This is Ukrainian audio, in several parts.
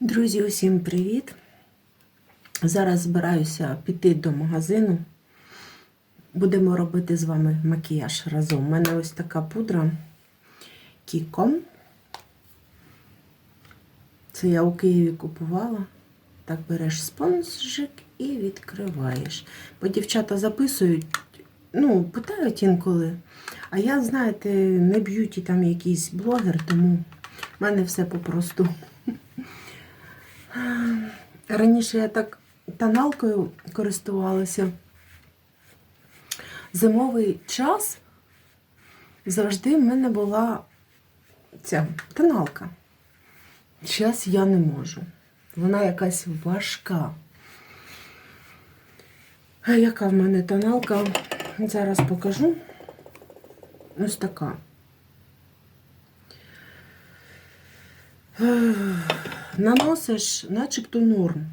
Друзі, усім привіт! Зараз збираюся піти до магазину. Будемо робити з вами макіяж разом. У мене ось така пудра Кіком. Це я у Києві купувала. Так береш спонжик і відкриваєш. Бо дівчата записують, ну, питають інколи. А я, знаєте, не б'юті там якийсь блогер, тому в мене все попросту. Раніше я так тоналкою користувалася. Зимовий час завжди в мене була ця тоналка. Зараз я не можу. Вона якась важка. А яка в мене тоналка? Зараз покажу. Ось така. Наносиш, начебто норм.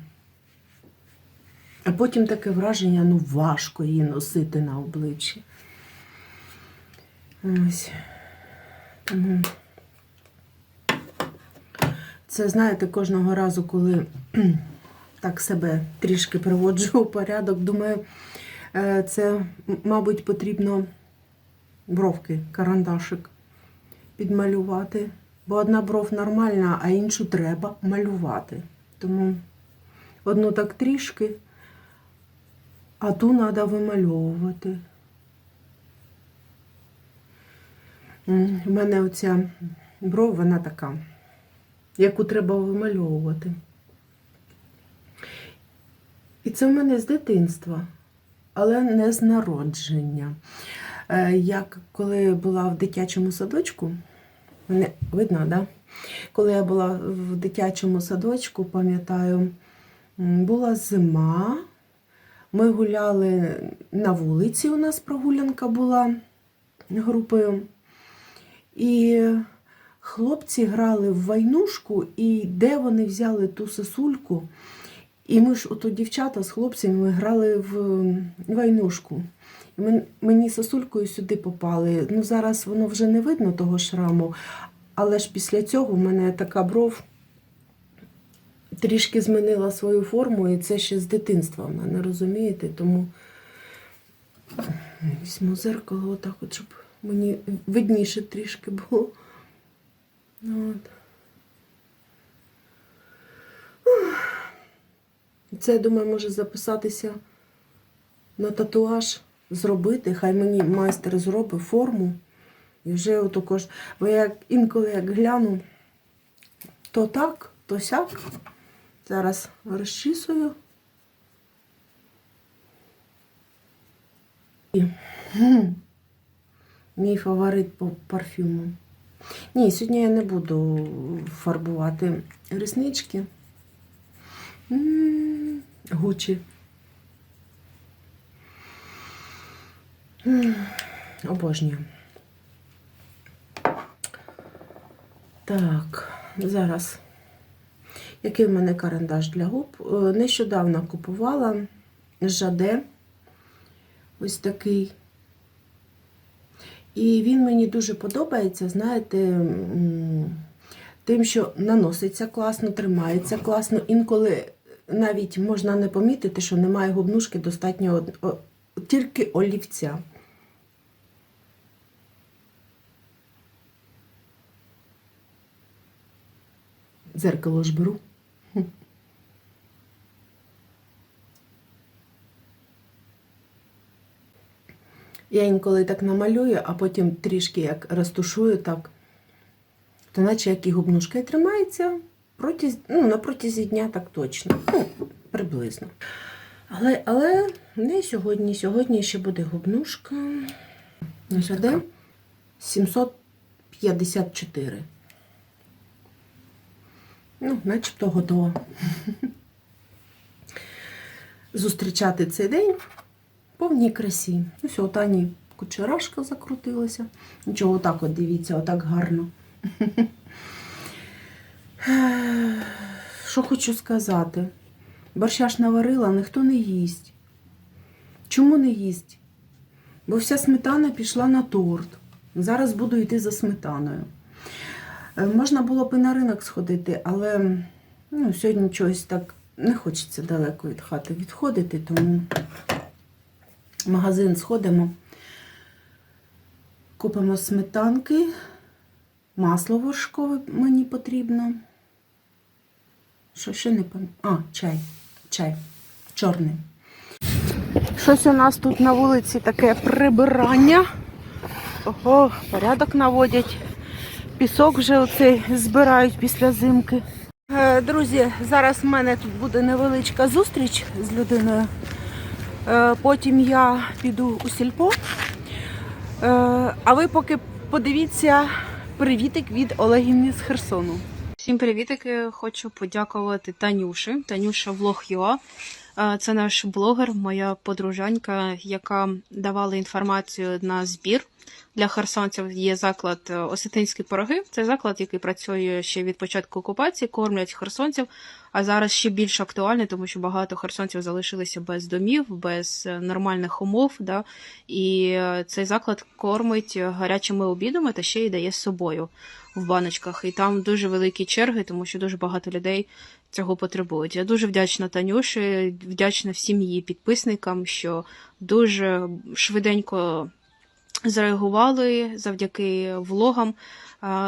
А потім таке враження, ну важко її носити на обличчі. Ось. Тому це, знаєте, кожного разу, коли так себе трішки приводжу у порядок, думаю, е, це, мабуть, потрібно бровки, карандашик підмалювати. Бо одна бров нормальна, а іншу треба малювати. Тому одну так трішки, а ту треба вимальовувати. У мене оця бров, вона така, яку треба вимальовувати. І це в мене з дитинства, але не з народження. Е, Як коли була в дитячому садочку, мене видно, да? Коли я була в дитячому садочку, пам'ятаю, була зима. Ми гуляли на вулиці, у нас прогулянка була групою. І хлопці грали в войнушку, і де вони взяли ту сосульку. І ми ж ото дівчата з хлопцями ми грали в войнушку. Мені сосулькою сюди попали. Ну, зараз воно вже не видно того шраму, але ж після цього в мене така бров трішки змінила свою форму, і це ще з дитинства в мене, розумієте? Тому візьму зеркало отак, от, щоб мені видніше трішки було. От. Це, я думаю, може записатися на татуаж, зробити. Хай мені майстер зробить форму. І вже отако ж. Бо я інколи як гляну, то так, то сяк. Зараз розчісую. І, Мій фаворит по парфюму. Ні, сьогодні я не буду фарбувати реснички. Гучі. Обожнюю. Так, зараз. Який в мене карандаш для губ? Е, Нещодавно купувала Жаде. Ось такий. І він мені дуже подобається, знаєте, тим, що наноситься класно, тримається класно. Інколи навіть можна не помітити, що немає губнушки, достатньо тільки олівця. Дзеркало ж беру. Я інколи так намалюю, а потім трішки як розтушую так, то наче як і губнушка і тримається протязі, ну, на протязі дня так точно. Ну, приблизно. Але, але не сьогодні. Сьогодні ще буде губнушка. Один 754. Ну, начебто готова. Зустрічати цей день в повній красі. Ось у Тані кучерашка закрутилася. Нічого, отак от дивіться, отак гарно. Що хочу сказати? Борща ж наварила, ніхто не їсть. Чому не їсть? Бо вся сметана пішла на торт. Зараз буду йти за сметаною. Е, Можна було б і на ринок сходити, але Ну, сьогодні чогось так не хочеться далеко від хати відходити, тому магазин сходимо, купимо сметанки, масло вершкове мені потрібно. Що ще не пам'ятаю? А, чай. Чай. Чорний. Щось у нас тут на вулиці таке прибирання. Ого, порядок наводять. Пісок вже оцей збирають після зимки. Е, Друзі, зараз в мене тут буде невеличка зустріч з людиною. Е, Потім я піду у сільпо. Е, А ви поки подивіться привітик від Олегівни з Херсону. Всім привітики! Хочу подякувати Танюші. Танюша Влог.ua. Це наш блогер, моя подружанька, яка давала інформацію на збір. Для херсонців є заклад е, Осетинські пироги. Це заклад, який працює ще від початку окупації, кормлять херсонців. А зараз ще більш актуальний, тому що багато херсонців залишилися без домів, без е, нормальних умов. Да? І е, цей заклад кормить гарячими обідами та ще й дає з собою в баночках. І там дуже великі черги, тому що дуже багато людей цього потребують. Я дуже вдячна Танюші, вдячна всім її підписникам, що дуже швиденько зреагували завдяки влогам.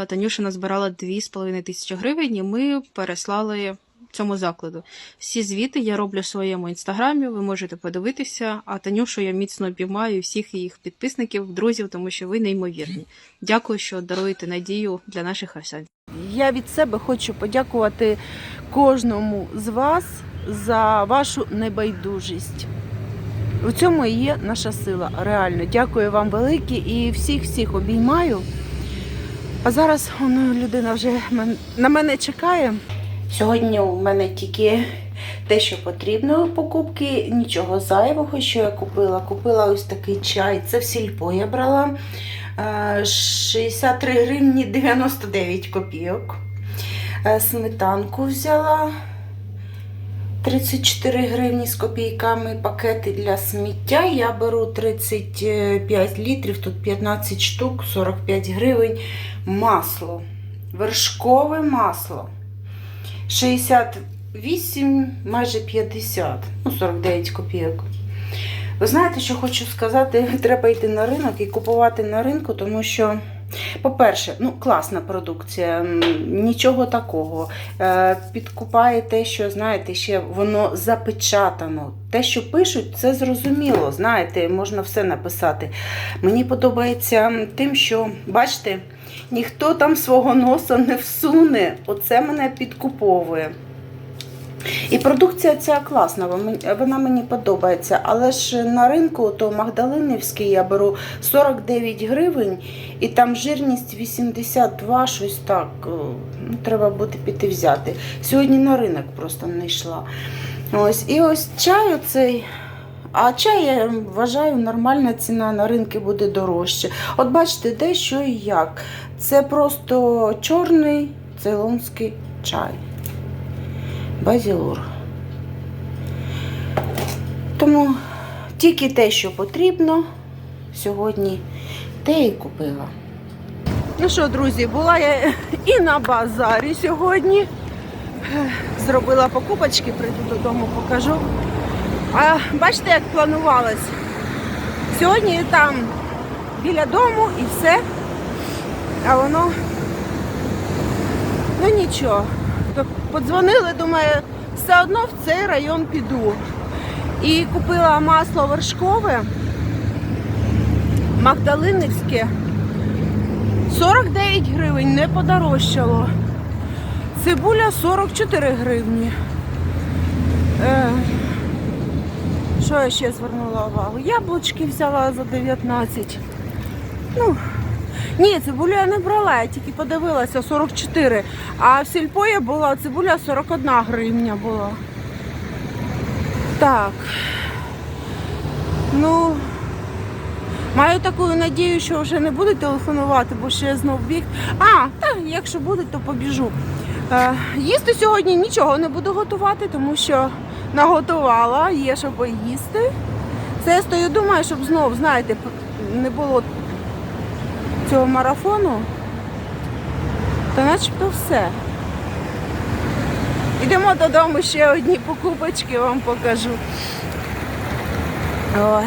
Танюша назбирала 2,5 тисячі гривень, і ми переслали цьому закладу. Всі звіти я роблю в своєму інстаграмі, ви можете подивитися. А Танюшу я міцно обіймаю всіх їх підписників, друзів, тому що ви неймовірні. Дякую, що даруєте надію для наших херсонців. Я від себе хочу подякувати кожному з вас за вашу небайдужість. У цьому і є наша сила. Реально. Дякую вам велике і всіх всіх обіймаю. А зараз воно, людина вже на мене чекає. Сьогодні у мене тільки те, що потрібно покупки, нічого зайвого, що я купила. Купила ось такий чай. Це в сільпо я брала. Е, 63 гривні 99 копійок. Е, Сметанку взяла 34 гривні з копійками. Пакети для сміття. Я беру 35 літрів, тут 15 штук, 45 гривень. Масло. Вершкове масло. 68, майже 50, ну 49 копійок. Ви знаєте, що хочу сказати? Треба йти на ринок і купувати на ринку, тому що, по-перше, ну, класна продукція, нічого такого. Е, Підкупає те, що, знаєте, ще воно запечатано. Те, що пишуть, це зрозуміло. Знаєте, можна все написати. Мені подобається тим, що, бачите, ніхто там свого носа не всуне. Оце мене підкуповує. І продукція ця класна, вона- мені подобається. Але ж на ринку, то Магдалинівський я беру 49 гривень, і там жирність 82, щось так. Е, Ну, треба буде піти взяти. Сьогодні на ринок просто не йшла. Ось, і ось чай оцей. А чай, я вважаю, нормальна ціна на ринку буде дорожче. От бачите, де що і як. Це просто чорний цейлонський чай. Базілур. Тому тільки те, що потрібно, сьогодні те і купила. Ну що, друзі, була я і на базарі сьогодні. Зробила покупочки, прийду додому, покажу. А бачите, як планувалось? Сьогодні там біля дому і все. А воно ну нічого. Подзвонили, думаю, все одно в цей район піду. І купила масло вершкове, Магдалинівське. 49 гривень, не подорожчало. Цибуля 44 гривні. Е, що я ще звернула увагу? Яблучки взяла за 19. Ну, ні, цибулю я не брала, я тільки подивилася 44. А в сільпо я була цибуля 41 гривня була. Так. Ну, маю таку надію, що вже не буду телефонувати, бо ще знов біг. А, та якщо буде, то побіжу. Е, їсти сьогодні нічого не буду готувати, тому що наготувала, є що поїсти. Це я стою, думаю, щоб знов, знаєте, не було цього марафону, то начебто все. Йдемо додому ще одні покупочки вам покажу. Ой.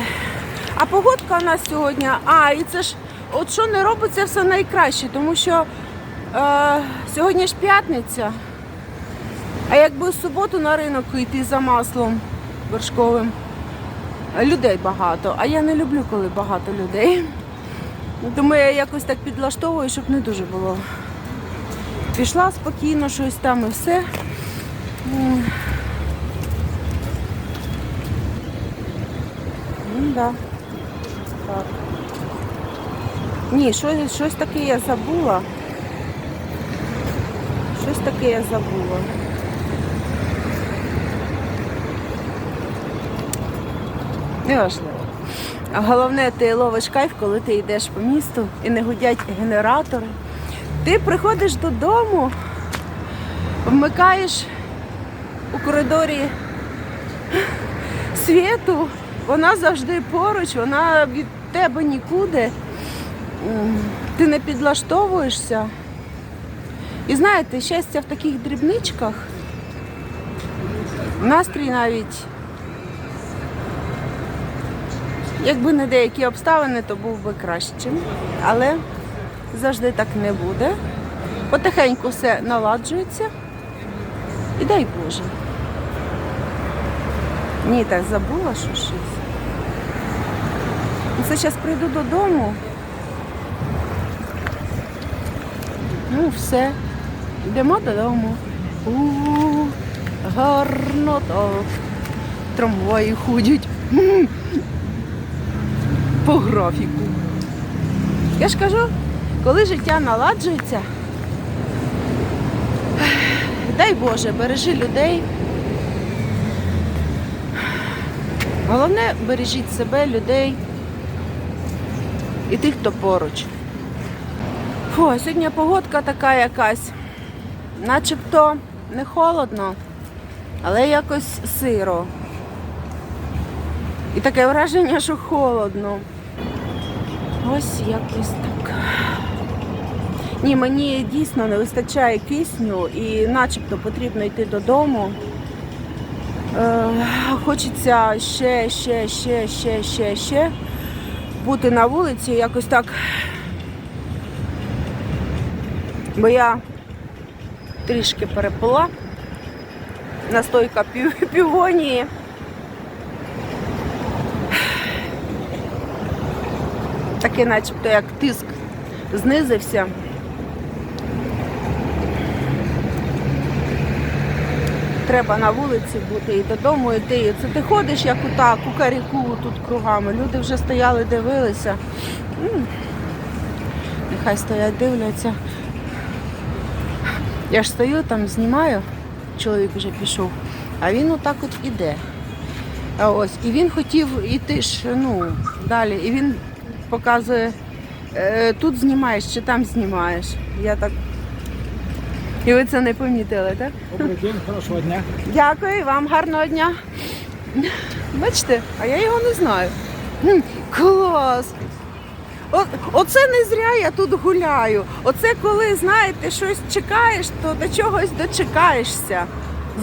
А погодка у нас сьогодні. А, і це ж от що не робиться все найкраще, тому що е, сьогодні ж п'ятниця. А якби в суботу на ринок йти за маслом вершковим, людей багато. А я не люблю, коли багато людей. Тому я якось так підлаштовую, щоб не дуже було. Пішла спокійно, щось там і все. Ну да. Так. Ні, щось, щось таке я забула. Щось таке я забула. Неважливо. А головне, ти ловиш кайф, коли ти йдеш по місту і не гудять генератори. Ти приходиш додому, вмикаєш у коридорі світу, вона завжди поруч, вона від тебе нікуди. Ти не підлаштовуєшся. І знаєте, щастя в таких дрібничках, настрій навіть, якби не деякі обставини, то був би кращим. Але завжди так не буде. Потихеньку все наладжується. І дай Боже. Ні, так забула, що щось. Ну, зараз прийду додому. Ну, все. Йдемо додому. у гарно так. Трамваї ходять. По графіку. Я ж кажу, коли життя наладжується, дай Боже, бережи людей. Головне, бережіть себе, людей і тих, хто поруч. Фу, сьогодні погодка така якась, начебто не холодно, але якось сиро. І таке враження, що холодно. Ось якось так. Ні, мені дійсно не вистачає кисню і начебто потрібно йти додому. Е, хочеться ще, ще, ще, ще, ще, ще бути на вулиці, якось так. Бо я трішки перепила. Настойка пів, півонії. Таке начебто як тиск знизився. Треба на вулиці бути і додому йти. І Це ти ходиш як у так, у каріку тут кругами. Люди вже стояли, дивилися. Нехай стоять, дивляться. Я ж стою там, знімаю, чоловік вже пішов, а він отак от іде. А ось, і він хотів іти ж ну, далі. І він показує, е, тут знімаєш чи там знімаєш. Я так. І ви це не помітили, так? Добрий день, хорошого дня. Дякую вам, гарного дня. Бачите, а я його не знаю. Клас! О, оце не зря я тут гуляю. Оце коли, знаєте, щось чекаєш, то до чогось дочекаєшся.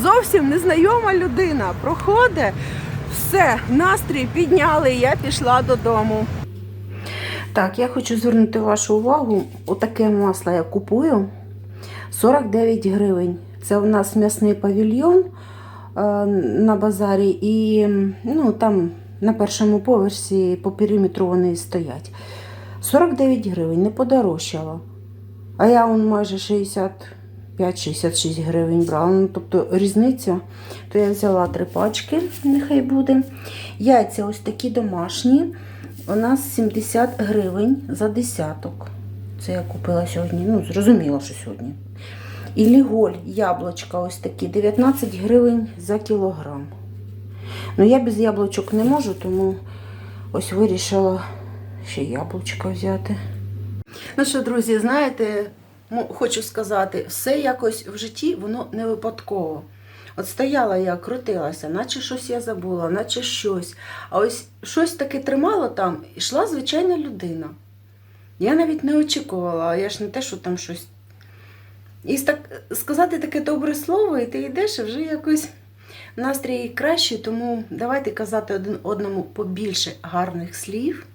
Зовсім незнайома людина проходить, все, настрій підняли, і я пішла додому. Так, я хочу звернути вашу увагу. Отаке масло я купую. 49 гривень. Це у нас м'ясний павільйон е, на базарі, і ну, там на першому поверсі по периметру вони стоять. 49 гривень, не подорожчало. А я он майже 65-66 гривень брала. Ну, тобто різниця. То я взяла три пачки, нехай буде. Яйця ось такі домашні. У нас 70 гривень за десяток. Це я купила сьогодні. Ну, зрозуміло, що сьогодні. І ліголь, яблучка ось такі, 19 гривень за кілограм. Ну, я без яблучок не можу, тому ось вирішила ще яблучка взяти. Ну що, друзі, знаєте, хочу сказати, все якось в житті воно не випадково. От стояла я, крутилася, наче щось я забула, наче щось. А ось щось таке тримало там, йшла звичайна людина. Я навіть не очікувала, я ж не те, що там щось І так, сказати таке добре слово, і ти йдеш, і вже якось настрій кращий, тому давайте казати один одному побільше гарних слів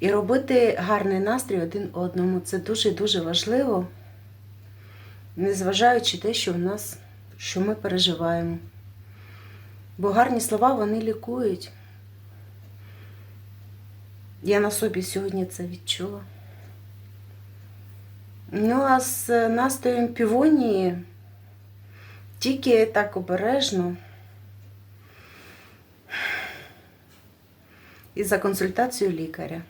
і робити гарний настрій один одному. Це дуже-дуже важливо, незважаючи те, що в нас, що ми переживаємо. Бо гарні слова вони лікують. Я на собі сьогодні це відчула. Ну, а з настоєм півонії тільки так обережно. І за консультацією лікаря.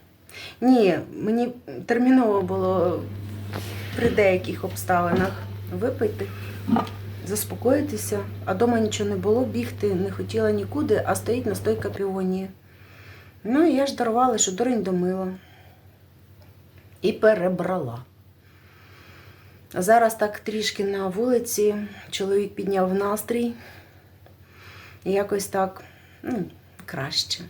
Ні, мені терміново було при деяких обставинах випити, заспокоїтися, а дома нічого не було, бігти не хотіла нікуди, а стоїть настойка півонії. Ну, і я ж дарувала, що дурень домила. І перебрала. Зараз так трішки на вулиці чоловік підняв настрій. І якось так ну, краще.